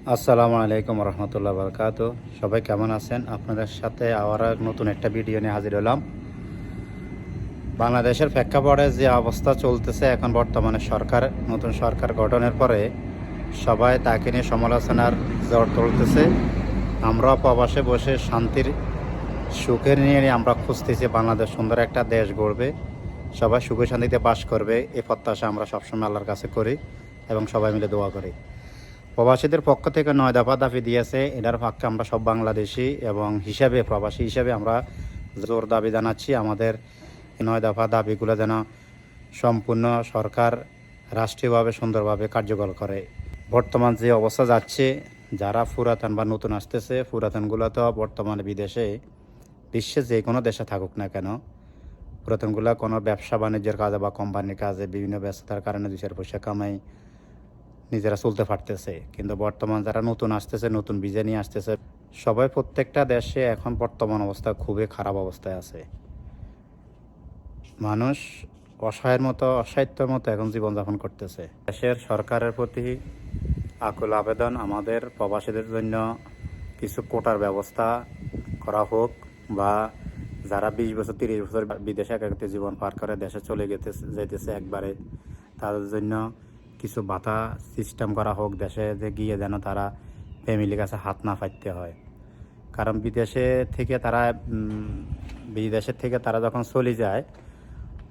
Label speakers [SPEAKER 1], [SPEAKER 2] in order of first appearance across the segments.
[SPEAKER 1] আসসালামু আলাইকুম রহমতুল্লাহ বরকাত। সবাই কেমন আছেন? আপনাদের সাথে আবার নতুন একটা ভিডিও নিয়ে হাজির হলাম। বাংলাদেশের প্রেক্ষাপটে যে অবস্থা চলতেছে এখন বর্তমানে সরকার, নতুন সরকার গঠনের পরে সবাই তাকে নিয়ে সমালোচনার জ্বর তুলতেছে। আমরা প্রবাসে বসে শান্তির সুখের নিয়ে আমরা খুঁজতেছি, বাংলাদেশ সুন্দর একটা দেশ গড়বে। সবাই সুখে শান্তিতে বাস করবে, এই প্রত্যাশা আমরা সবসময় আল্লাহর কাছে করি এবং সবাই মিলে দোয়া করি। প্রবাসীদের পক্ষ থেকে নয় দফা দাবি দিয়েছে এটার পক্ষে আমরা সব বাংলাদেশি এবং হিসাবে, প্রবাসী হিসাবে আমরা জোর দাবি জানাচ্ছি। আমাদের নয় দফা দাবিগুলো যেন সম্পূর্ণ সরকার রাষ্ট্রীয়ভাবে সুন্দরভাবে কার্যকর করে। বর্তমান যে অবস্থা যাচ্ছে, যারা পুরাতন বা নতুন আসতেছে, পুরাতনগুলো তো বর্তমানে বিদেশে বিশ্বে যে কোনো দেশে থাকুক না কেন, পুরাতনগুলো কোনো ব্যবসা বাণিজ্যের কাজে বা কোম্পানির কাজে বিভিন্ন ব্যস্ততার কারণে দুই চার পয়সা কামাই নিজেরা চলতে পারতেছে, কিন্তু বর্তমান যারা নতুন আসতেছে, নতুন বিজে নিয়ে আসতেছে, সবাই প্রত্যেকটা দেশে এখন বর্তমান অবস্থা খুবই খারাপ অবস্থায় আছে। মানুষ অসহায়ের মতো, অসাহিত্যের মতো এখন জীবনযাপন করতেছে। দেশের সরকারের প্রতি আকুল আবেদন, আমাদের প্রবাসীদের জন্য কিছু কোটার ব্যবস্থা করা হোক বা যারা বিশ বছর, তিরিশ বছর বিদেশে একাকিত্বে জীবন পার করে দেশে চলে যেতে যেতেছে একবারে, তাদের জন্য কিছু ভাতা সিস্টেম করা হোক, দেশে যে গিয়ে যেন তারা ফ্যামিলির কাছে হাত না পাইতে হয়। কারণ বিদেশে থেকে তারা বিদেশের থেকে তারা যখন চলে যায়,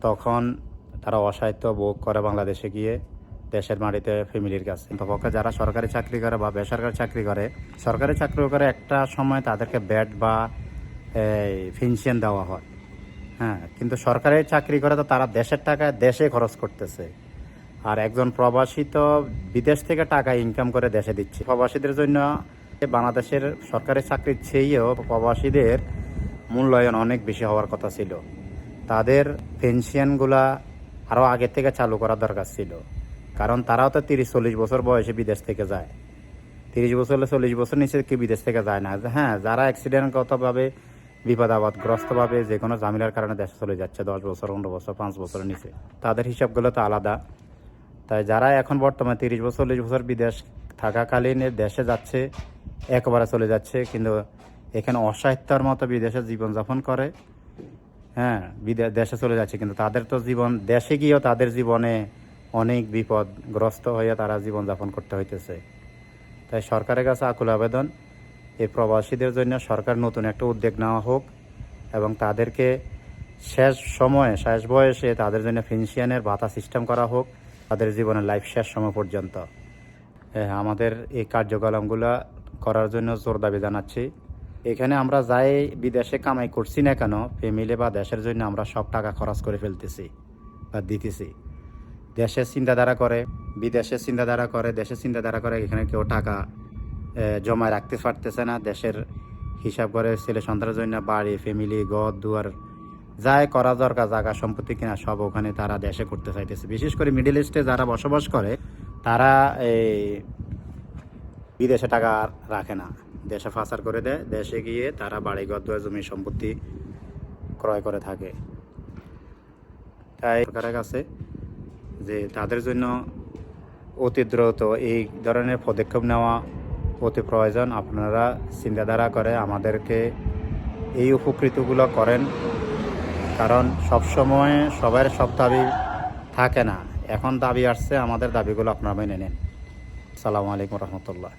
[SPEAKER 1] তখন তারা অসাহিত্য ভোগ করে বাংলাদেশে গিয়ে দেশের মাটিতে ফ্যামিলির কাছে। পক্ষে যারা সরকারি চাকরি করে বা বেসরকারি চাকরি করে, সরকারি চাকরি করে একটা সময় তাদেরকে ব্যাট বা পেনশন দেওয়া হয়। হ্যাঁ কিন্তু সরকারি চাকরি করে তো তারা দেশের টাকায় দেশে খরচ করতেছে। আর একজন প্রবাসী তো বিদেশ থেকে টাকা ইনকাম করে দেশে দিচ্ছে। প্রবাসীদের জন্য বাংলাদেশের সরকারি চাকরির চেয়েও প্রবাসীদের মূল্যায়ন অনেক বেশি হওয়ার কথা ছিল। তাদের পেনশনগুলা আরও আগে থেকে চালু করা দরকার ছিল। কারণ তারাও তো তিরিশ চল্লিশ বছর বয়সে বিদেশ থেকে যায়। তিরিশ বছর, চল্লিশ বছর নিচে কি বিদেশ থেকে যায় না। হ্যাঁ যারা অ্যাক্সিডেন্টগতভাবে বিপদ আপদগ্রস্তভাবে যে কোনো জামিলার কারণে দেশে চলে যাচ্ছে দশ বছর, পনেরো বছর, পাঁচ বছরের নিচে। তাদের হিসাবগুলো তো আলাদা। তাই যারা এখন বর্তমানে তিরিশ বছর, চল্লিশ বছর বিদেশ থাকাকালীন দেশে যাচ্ছে, একবারে চলে যাচ্ছে, কিন্তু এখানে অসাহিত্যর মতো বিদেশে জীবনযাপন করে হ্যাঁ বিদেশ দেশে চলে যাচ্ছে, কিন্তু তাদের তো জীবন, দেশে গিয়েও তাদের জীবনে অনেক বিপদগ্রস্ত হয়ে তারা জীবনযাপন করতে হইতেছে। তাই সরকারের কাছে আকুল আবেদন, এই প্রবাসীদের জন্য সরকার নতুন একটা উদ্যোগ নেওয়া হোক এবং তাদেরকে শেষ সময়ে, শেষ বয়সে তাদের জন্য পেনশনের ভাতা সিস্টেম করা হোক। তাদের জীবনের লাইফ শেষ সময় পর্যন্ত। আমাদের এই কার্যকলাপগুলো করার জন্য জোর দাবি জানাচ্ছি। এখানে আমরা যাই বিদেশে কামাই করছি না কেন ফ্যামিলি বা দেশের জন্য আমরা সব টাকা খরচ করে ফেলতেছি বা দিতেছি। দেশের চিন্তাধারা করে বিদেশের চিন্তাধারা করে দেশের চিন্তাধারা করে এখানে কেউ টাকা জমায় রাখতে পারতেছে না। দেশের হিসাব করে ছেলে সন্তানের জন্য বাড়ি ফ্যামিলি ঘর, দুয়ার যাই করা দরকার, জায়গা, সম্পত্তি কিনা সব ওখানে তারা দেশে করতে চাইতেছে। বিশেষ করে মিডিল ইস্টে যারা বসবাস করে, তারা এই বিদেশে টাকা রাখে না। দেশে ফাঁসার করে দেয়, দেশে গিয়ে তারা বাড়ি ঘর দুয়ার, জমি, সম্পত্তি ক্রয় করে থাকে। তাই সরকারের কাছে যে তাদের জন্য অতি দ্রুত এই ধরনের পদক্ষেপ নেওয়া অতি প্রয়োজন। আপনারা চিন্তাধারা করে আমাদেরকে এই উপকৃতগুলো করেন। কারণ সবসময় সবার সব দাবি থাকে না। এখন দাবি আসছে, আমাদের দাবিগুলো আপনারা মেনে নেন। সালামু আলাইকুম রহমতুল্লাহ।